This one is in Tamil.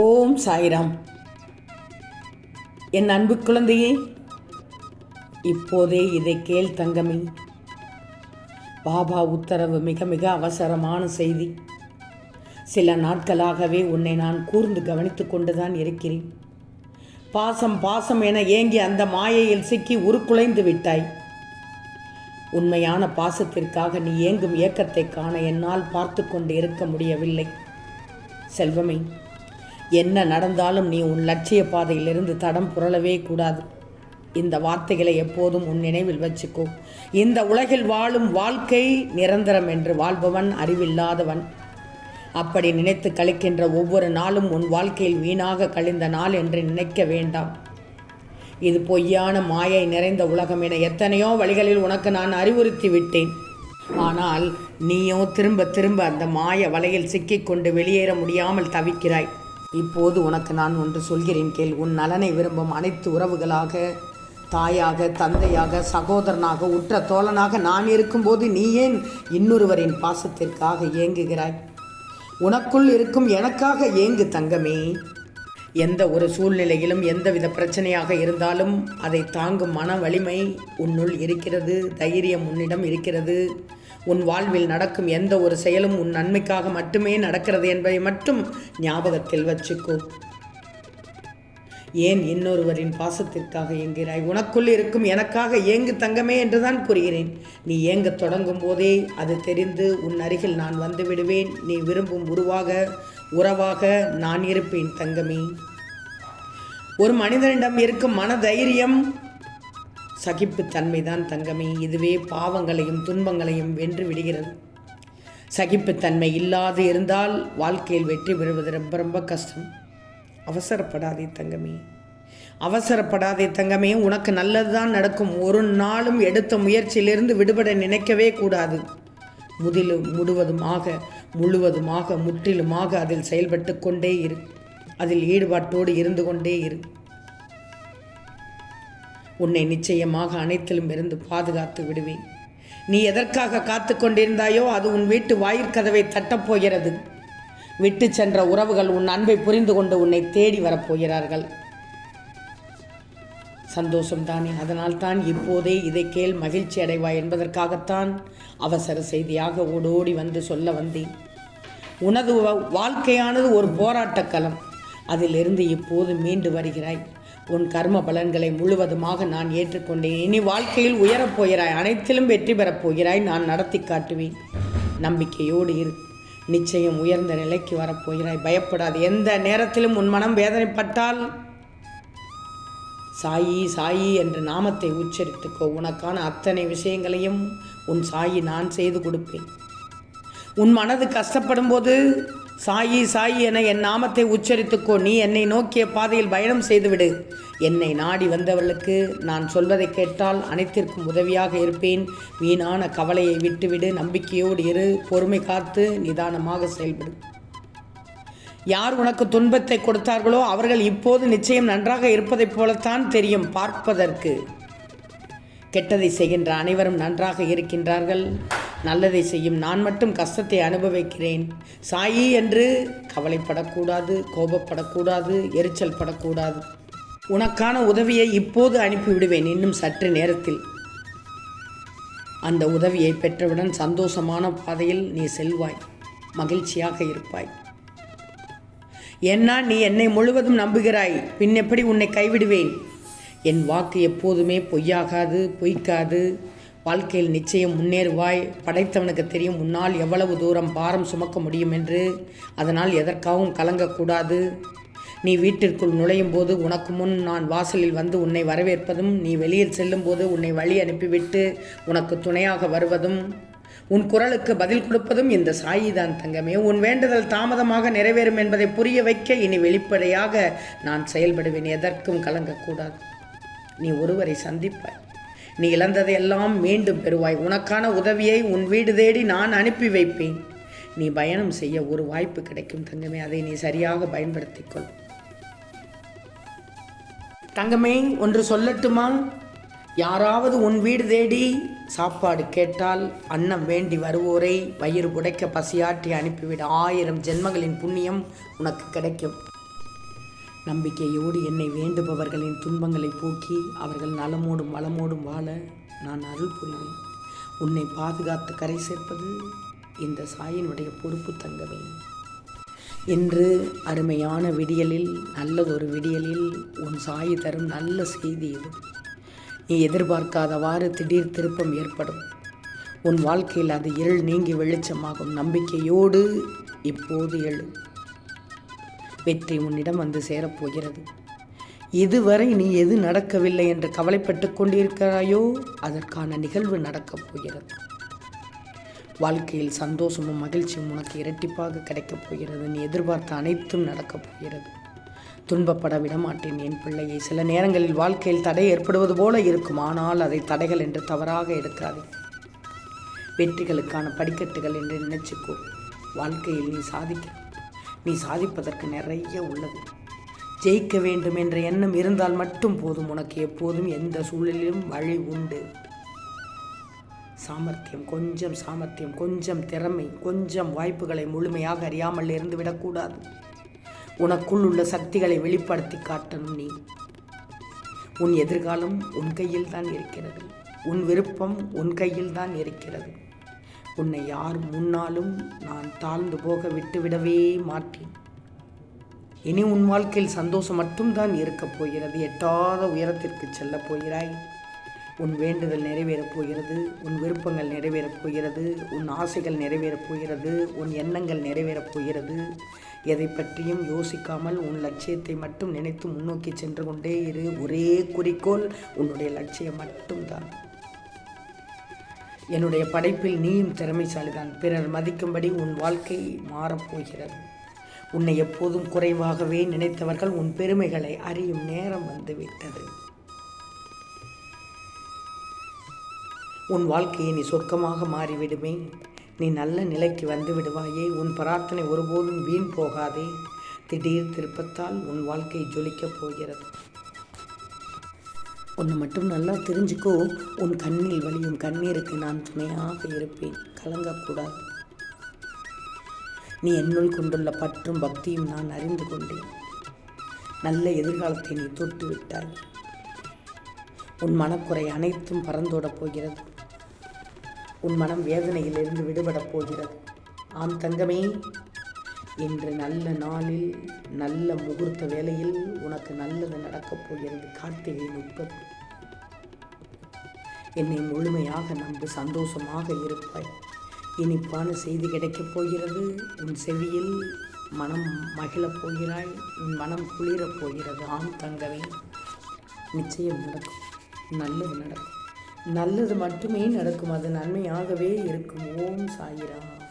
ஓம் சாய்ராம். என் அன்பு குழந்தையே இப்போதே இதை கேள் தங்கமே. பாபா உத்தரவு மிக மிக அவசரமான செய்தி. சில நாட்களாகவே உன்னை நான் கூர்ந்து கவனித்துக் கொண்டுதான் இருக்கிறேன். பாசம் பாசம் என ஏங்கி அந்த மாயையில் சிக்கி உருக்குலைந்து விட்டாய். உண்மையான பாசத்திற்காக நீ ஏங்கும் ஏக்கத்தை காண என்னால் பார்த்து கொண்டு இருக்க முடியவில்லை. செல்வமே என்ன நடந்தாலும் நீ உன் லட்சிய பாதையிலிருந்து தடம் புரளவே கூடாது. இந்த வார்த்தைகளை எப்போதும் உன் நினைவில் வச்சுக்கோ. இந்த உலகில் வாழும் வாழ்க்கை நிரந்தரம் என்று வாழ்பவன் அறிவில்லாதவன். அப்படி நினைத்து கழிக்கின்ற ஒவ்வொரு நாளும் உன் வாழ்க்கையில் வீணாக கழிந்த நாள் என்று நினைக்க வேண்டாம். இது பொய்யான மாயை நிறைந்த உலகம் என எத்தனையோ வழிகளில் உனக்கு நான் அறிவுறுத்தி விட்டேன். ஆனால் நீயோ திரும்ப திரும்ப அந்த மாய வலையில் சிக்கிக்கொண்டு வெளியேற முடியாமல் தவிக்கிறாய். இப்போது உனக்கு நான் ஒன்று சொல்கிறேன் கேள். உன் நலனை விரும்பும் அனைத்து உறவுகளாக தாயாக தந்தையாக சகோதரனாக உற்ற தோழனாக நான் இருக்கும்போது நீ ஏன் இன்னொருவரின் பாசத்திற்காக ஏங்குகிறாய்? உனக்குள் இருக்கும் எனக்காக ஏங்கு தங்கமே. எந்த ஒரு சூழ்நிலையிலும் எந்தவித பிரச்சனையாக இருந்தாலும் அதை தாங்கும் மன வலிமை உன்னுள் இருக்கிறது தைரியம் உன்னிடம் இருக்கிறது. உன் வாழ்வில் நடக்கும் எந்த ஒரு செயலும் உன் நன்மைக்காக மட்டுமே நடக்கிறது என்பதை மட்டும் ஞாபகத்தில் வச்சுக்கோ. ஏன் இன்னொருவரின் பாசத்திற்காக ஏங்குகிறாய்? உனக்குள் இருக்கும் எனக்காக ஏங்கு தங்கமே என்றுதான் கூறுகிறேன். நீ ஏங்க தொடங்கும் போதே அது தெரிந்து உன் அருகில் நான் வந்து விடுவேன். நீ விரும்பும் உருவாக உறவாக நான் இருப்பேன் தங்கமே. ஒரு மனிதனிடம் இருக்கும் மன தைரியம் சகிப்புத்தன்மைதான் தங்கமே. இதுவே பாவங்களையும் துன்பங்களையும் வென்று விடுகிறது. சகிப்புத்தன்மை இல்லாது இருந்தால் வாழ்க்கையில் வெற்றி பெறுவது ரொம்ப ரொம்ப கஷ்டம். அவசரப்படாதே தங்கமே. அவசரப்படாதே தங்கமே. உனக்கு நல்லதுதான் நடக்கும். ஒரு நாளும் எடுத்த முயற்சியிலிருந்து விடுபட நினைக்கவே கூடாது. முதிலும் முழுவதுமாக முழுவதுமாக முற்றிலுமாக அதில் செயல்பட்டு கொண்டே இரு. அதில் ஈடுபாட்டோடு இருந்து கொண்டே இரு. உன்னை நிச்சயமாக அனைத்திலும் இருந்து பாதுகாத்து விடுவேன். நீ எதற்காக காத்து கொண்டிருந்தாயோ அது உன் வீட்டு வாயிற்கதவை தட்டப்போகிறது விட்டு சென்ற உறவுகள் உன் அன்பை புரிந்து கொண்டு உன்னை தேடி வரப்போகிறார்கள் சந்தோஷம்தானே அதனால் தான் இப்போதே இதை கேள் மகிழ்ச்சி அடைவாய் என்பதற்காகத்தான் அவசர செய்தியாக ஓடோடி வந்து சொல்ல வந்தேன். உனது வாழ்க்கையானது ஒரு போராட்டக்களம் அதிலிருந்து இப்போது மீண்டு வருகிறாய். உன் கர்ம பலன்களை முழுவதுமாக நான் ஏற்றுக்கொண்டேன். இனி வாழ்க்கையில் உயரப் போகிறாய் அனைத்திலும் வெற்றி பெறப் போகிறாய் நான் நடத்தி காட்டுவேன். நம்பிக்கையோடு இரு. நிச்சயம் உயர்ந்த நிலைக்கு வரப்போகிறாய் பயப்படாது. எந்த நேரத்திலும் உன் மனம் வேதனைப்பட்டால் சாயி சாயி என்ற நாமத்தை உச்சரித்துக்கோ. உனக்கான அத்தனை விஷயங்களையும் உன் சாயி நான் செய்து கொடுப்பேன். உன் மனது கஷ்டப்படும் போது சாயி சாயி என என் நாமத்தை உச்சரித்துக்கோ நீ என்னை நோக்கிய பாதையில் பயணம் செய்துவிடு. என்னை நாடி வந்தவர்களுக்கு நான் சொல்வதை கேட்டால் அனைத்திற்கும் உதவியாக இருப்பேன். வீணான கவலையை விட்டுவிடு நம்பிக்கையோடு இரு பொறுமை காத்து நிதானமாக செயல்படு. யார் உனக்கு துன்பத்தை கொடுத்தார்களோ அவர்கள் இப்போது நிச்சயம் நன்றாக இருப்பதைப் போலத்தான் தெரியும் பார்ப்பதற்கு. கெட்டதை செய்கின்ற அனைவரும் நன்றாக இருக்கின்றார்கள். நல்லதை செய்யும் நான் மட்டும் கஷ்டத்தை அனுபவிக்கிறேன். சாயி என்று கவலைப்படக்கூடாது கோபப்படக்கூடாது எரிச்சல் படக்கூடாது. உனக்கான உதவியை இப்போது அனுப்பிவிடுவேன் இன்னும் சற்று நேரத்தில். அந்த உதவியை பெற்றவுடன் சந்தோஷமான பாதையில் நீ செல்வாய். மகிழ்ச்சியாக இருப்பாய். ஏன்னா நீ என்னை முழுவதும் நம்புகிறாய். பின் எப்படி உன்னை கைவிடுவேன்? என் வாக்கு எப்போதுமே பொய்யாகாது பொய்க்காது. வாழ்க்கையில் நிச்சயம் முன்னேறுவாய். படைத்தவனுக்கு தெரியும் உன்னால் எவ்வளவு தூரம் பாரம் சுமக்க முடியும் என்று. அதனால் எதற்காகவும் கலங்கக்கூடாது. நீ வீட்டிற்குள் நுழையும் போது உனக்கு முன் நான் வாசலில் வந்து உன்னை வரவேற்பதும் நீ வெளியில் செல்லும் போது உன்னை வழி அனுப்பிவிட்டு உனக்கு துணையாக வருவதும் உன் குரலுக்கு பதில் கொடுப்பதும் இந்த சாயிதான் தங்கமே. உன் வேண்டுதல் தாமதமாக நிறைவேறும் என்பதை புரிய வைக்க இனி வெளிப்படையாக நான் செயல்படுவேன். எதற்கும் கலங்கக்கூடாது. நீ ஒருவரை சந்திப்பாய். நீ இழந்ததையெல்லாம் மீண்டும் பெறுவாய். உனக்கான உதவியை உன் வீடு தேடி நான் அனுப்பி வைப்பேன். நீ பயணம் செய்ய ஒரு வாய்ப்பு கிடைக்கும் தங்கமே. அதை நீ சரியாக பயன்படுத்திக்கொள். தங்கமே ஒன்று சொல்லட்டுமா யாராவது உன் வீடு தேடி சாப்பாடு கேட்டால் அன்னம் வேண்டி வருவோரை வயிறு புடைக்க பசியாற்றி அனுப்பிவிட. ஆயிரம் ஜென்மங்களின் புண்ணியம் உனக்கு கிடைக்கும். நம்பிக்கையோடு என்னை வேண்டுபவர்களின் துன்பங்களை போக்கி அவர்கள் நலமோடும் வளமோடும் வாழ நான் அருள் புரிவேன். உன்னை பாதுகாத்து கரை சேர்ப்பது இந்த சாயினுடைய பொறுப்பு தங்கவே என்று அருமையான விடியலில் நல்லதொரு விடியலில் உன் சாயி தரும் நல்ல செய்தி இது. நீ எதிர்பார்க்காதவாறு திடீர் திருப்பம் ஏற்படும். உன் வாழ்க்கையில் அது இருள் நீங்கி வெளிச்சமாகும். நம்பிக்கையோடு இப்போது எழு. வெற்றி உன்னிடம் வந்து சேரப்போகிறது. இதுவரை நீ எது நடக்கவில்லை என்று கவலைப்பட்டு கொண்டிருக்கிறாயோ அதற்கான நிகழ்வு நடக்கப் போகிறது. வாழ்க்கையில் சந்தோஷமும் மகிழ்ச்சியும் உனக்கு இரட்டிப்பாக கிடைக்கப் போகிறது. நீ எதிர்பார்த்த அனைத்தும் நடக்கப் போகிறது. துன்பப்பட விடமாட்டேன் என் பிள்ளையை சில நேரங்களில் வாழ்க்கையில் தடை ஏற்படுவது போல இருக்கும். ஆனால் அதை தடைகள் என்று தவறாக எடுக்காது. வெற்றிகளுக்கான படிக்கட்டுகள் என்று நினைச்சுக்கோ. வாழ்க்கையில் நீ சாதிக்க நீ சாதிப்பதற்கு நிறைய உள்ளது. ஜெயிக்க வேண்டும் என்ற எண்ணம் இருந்தால் மட்டும் போதும். உனக்கு எப்போதும் எந்த சூழலிலும் வழி உண்டு. சாமர்த்தியம் கொஞ்சம் சாமர்த்தியம் கொஞ்சம் திறமை கொஞ்சம் வாய்ப்புகளை முழுமையாக அறியாமல் இருந்து விடக்கூடாது. உனக்குள் உள்ள சக்திகளை வெளிப்படுத்தி காட்டணும் நீ. உன் எதிர்காலம் உன் கையில் தான் இருக்கிறது. உன் விருப்பம் உன் கையில் தான் இருக்கிறது. உன்னை யார் முன்னாலும் நான் தாழ்ந்து போக விட்டுவிடவே மாட்டேன். இனி உன் வாழ்க்கையில் சந்தோஷம் மட்டும்தான் இருக்கப் போகிறது. எட்டாத உயரத்திற்கு செல்லப் போகிறாய். உன் வேண்டுதல் நிறைவேறப் போகிறது. உன் விருப்பங்கள் நிறைவேறப் போகிறது. உன் ஆசைகள் நிறைவேறப் போகிறது. உன் எண்ணங்கள் நிறைவேறப் போகிறது. எதை பற்றியும் யோசிக்காமல் உன் லட்சியத்தை மட்டும் நினைத்து முன்னோக்கி சென்று கொண்டே இரு. ஒரே குறிக்கோள் உன்னுடைய லட்சியம் மட்டும்தான். என்னுடைய படைப்பில் நீயும் திறமைசாலிதான். பிறர் மதிக்கும்படி உன் வாழ்க்கை மாறப்போகிறது உன்னை எப்போதும் குறைவாகவே நினைத்தவர்கள் உன் பெருமைகளை அறியும் நேரம் வந்துவிட்டது உன் வாழ்க்கையை நீ சொர்க்கமாக மாறிவிடுமே. நீ நல்ல நிலைக்கு வந்து விடுவாயே. உன் பிரார்த்தனை ஒருபோதும் வீண் போகாதே. திடீர் திருப்பத்தால் உன் வாழ்க்கை ஜொலிக்கப் போகிறது. உன்னை மட்டும் நல்லா தெரிஞ்சுக்கோ. உன் கண்ணில் வழியும் கண்ணீருக்கு நான் துணையாக இருப்பேன். கலங்கக்கூடாது. நீ என்னுள் கொண்டுள்ள பற்றும் பக்தியும் நான் அறிந்து கொண்டேன். நல்ல எதிர்காலத்தை நீ தொட்டு விட்டாய். உன் மனக்குறை அனைத்தும் பறந்தோடப் போகிறது. உன் மனம் வேதனையிலிருந்து விடுபடப் போகிறது. ஆம் தங்கமே இன்று நல்ல நாளில் நல்ல முகூர்த்த வேளையில் உனக்கு நல்லது நடக்கப் போகிறது. கார்த்திகை முப்பது என்னை முழுமையாக நம்பு சந்தோஷமாக இருப்பாய். இனிப்பான செய்தி கிடைக்கப் போகிறது. உன் செவியில் மனம் மகிழப் போகிறாய். உன் மனம் குளிரப் போகிறது. ஆம் தங்கவே நிச்சயம் நடக்கும். நல்லது நடக்கும். நல்லது மட்டுமே நடக்கும். அது நன்மையாகவே இருக்கும். ஓம் சாயிராம்.